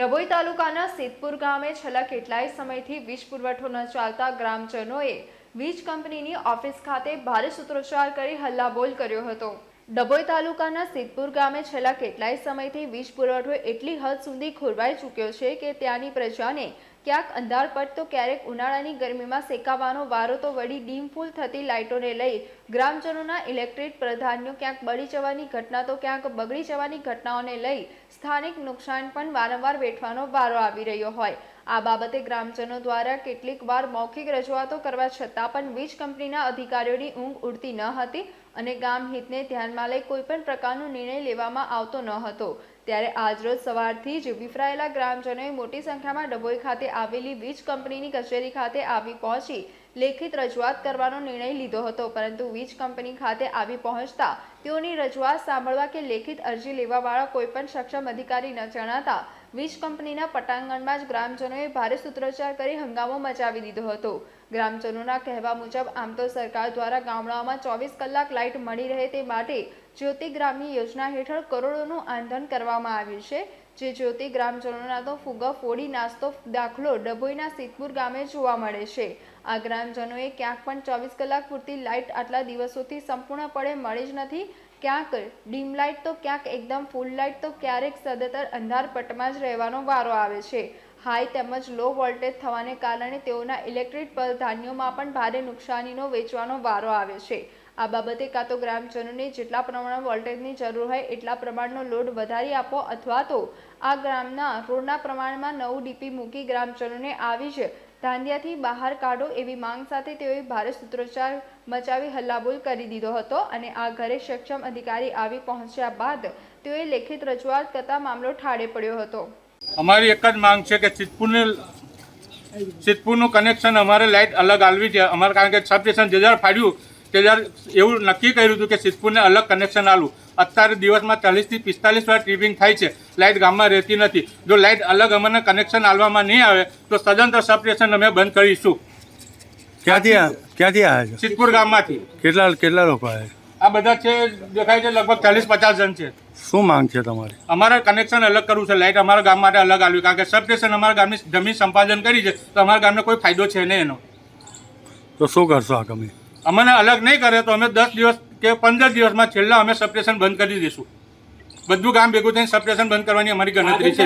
ડભોઈ તાલુકાના સિદ્ધપુર ગામે છેલ્લા કેટલાય સમયથી વીજ પુરવઠો ન ચાલતા ગ્રામજનોએ વીજ કંપનીની ઓફિસ ખાતે ભારે સૂત્રોચ્ચાર કરી હલ્લાબોલ કર્યો હતો. ડભોઈ તાલુકાના સિદ્ધપુર ગામે છેલ્લા કેટલાય સમયથી વીજ પુરવઠો એટલી હદ સુધી ખોરવાઈ ચૂક્યો છે કે ત્યાંની પ્રજાને ક્યાંક અંધારપટ તો ક્યારેક ઉનાળાની ગરમીમાં શેકાવાનો વારો તો વળી ડીમ ફૂલ થતી લાઇટોને લઈ ગ્રામજનોના ઇલેક્ટ્રિક પ્રાધાન્યો ક્યાંક બળી જવાની ઘટના તો ક્યાંક બગડી જવાની ઘટનાઓને લઈ સ્થાનિક નુકસાન પણ વારંવાર વેઠવાનો વારો આવી રહ્યો હોય. આ બાબતે ગ્રામજનો દ્વારા કેટલીક વાર મૌખિક રજૂઆતો કરવા છતાં પણ વીજ કંપનીના અધિકારીઓની ઊંઘ ઉડતી ન હતી અને ગામ હિતને ધ્યાનમાં લઈ કોઈ પણ પ્રકારનો નિર્ણય લેવામાં આવતો ન હતો. ત્યારે આજરોજ સવારથી જ વિફરાયેલા ગ્રામજનોએ મોટી સંખ્યામાં ડભોઈ ખાતે આવેલી વીજ કંપનીની કચેરી ખાતે આવી પહોંચી લેખિત રજૂઆત કરવાનો નિર્ણય લીધો હતો. પરંતુ વીજ કંપની ખાતે આવી પહોંચતા તેઓની રજૂઆત સાંભળવા કે લેખિત અરજી લેવાવાળા કોઈપણ સક્ષમ અધિકારી ન જણાતા વીજ કંપનીના પટાંગણમાં જ ગ્રામજનોએ ભારે સૂત્રોચ્ચાર કરી હંગામો મચાવી દીધો હતો. ગ્રામજનોના કહેવા મુજબ, આમ તો સરકાર દ્વારા ગામડાઓમાં ચોવીસ કલાક લાઇટ મળી રહે તે માટે જ્યોતિ ગ્રામની યોજના હેઠળ કરોડોનું આંધણ કરવામાં આવ્યું છે, જે જ્યોતિ ગ્રામજનોના તો ફુગા ફોડી, નાસ્તો દાખલો ડભોઈના સિદ્ધપુર ગામે જોવા મળે છે. આ ગ્રામજનોએ ક્યાંક પણ ચોવીસ કલાક પૂરતી લાઇટ આટલા દિવસોથી સંપૂર્ણપણે મળી જ નથી ક્યાંક ડીમ લાઇટ તો ક્યાંક એકદમ ફૂલ લાઇટ તો ક્યારેક સદતર અંધારપટમાં જ રહેવાનો વારો આવે છે. હાઈ તેમજ લો વોલ્ટેજ થવાને કારણે તેઓના ઇલેક્ટ્રિક ધાન્યોમાં પણ ભારે નુકસાનીનો વેચવાનો વારો આવે છે. આ બાબતે કાં તો ગ્રામજનોને જેટલા પ્રમાણમાં વોલ્ટેજની જરૂર હોય એટલા પ્રમાણનો લોડ વધારી આપો અથવા તો આ ગ્રામના રોડના પ્રમાણમાં નવું ડીપી મૂકી ગ્રામજનોને આવી જ ધાંધિયાથી બહાર કાઢો એવી માંગ સાથે તેઓએ ભારે સૂત્રોચ્ચાર મચાવી હલ્લાબોલ કરી દીધો હતો અને આ ઘરે સક્ષમ અધિકારી આવી પહોંચ્યા બાદ તેઓએ લેખિત રજૂઆત કરતા મામલો ઠાળે પડ્યો હતો. અમારી એક જ માંગ છે કે સિદ્ધપુરને સિદ્ધપુરનું કનેક્શન અમારે લાઇટ અલગ આલવી છે. અમારે કારણ કે સબસ્ટેશન જે જ્યારે ફાડ્યું જ્યારે એવું નક્કી કર્યું હતું કે સિદ્ધપુરને અલગ કનેક્શન આલું. અત્યારે દિવસમાં ચાલીસથી પિસ્તાલીસ વાર ટ્રીપિંગ થાય છે. લાઇટ ગામમાં રહેતી નથી. જો લાઇટ અલગ અમને કનેક્શન આલવામાં નહીં આવે તો સદંતર સબસ્ટેશન અમે બંધ કરીશું. ક્યાંથી ક્યાંથી આવ્યા છે? સિદ્ધપુર ગામમાંથી. કેટલા કેટલા લોકો આવ્યા આ બધા છે દેખાય છે લગભગ ચાલીસ પચાસ જણ છે. શું માંગ છે તમારી? અમારે કનેક્શન અલગ કરવું છે. લાઇટ અમારા ગામ માટે અલગ આવ્યું કારણ કે સબસ્ટેશન અમારા ગામની જમીન સંપાદન કરી છે તો અમારા ગામને કોઈ ફાયદો છે નહીં એનો. તો શું કરશો આગામી અમને અલગ નહીં કરે તો અમે દસ દિવસ કે પંદર દિવસમાં છેલ્લા અમે સપ્રેશન બંધ કરી દઈશું. બધું ગામ ભેગું થઈને સપ્રેશન બંધ કરવાની અમારી ગણતરી છે.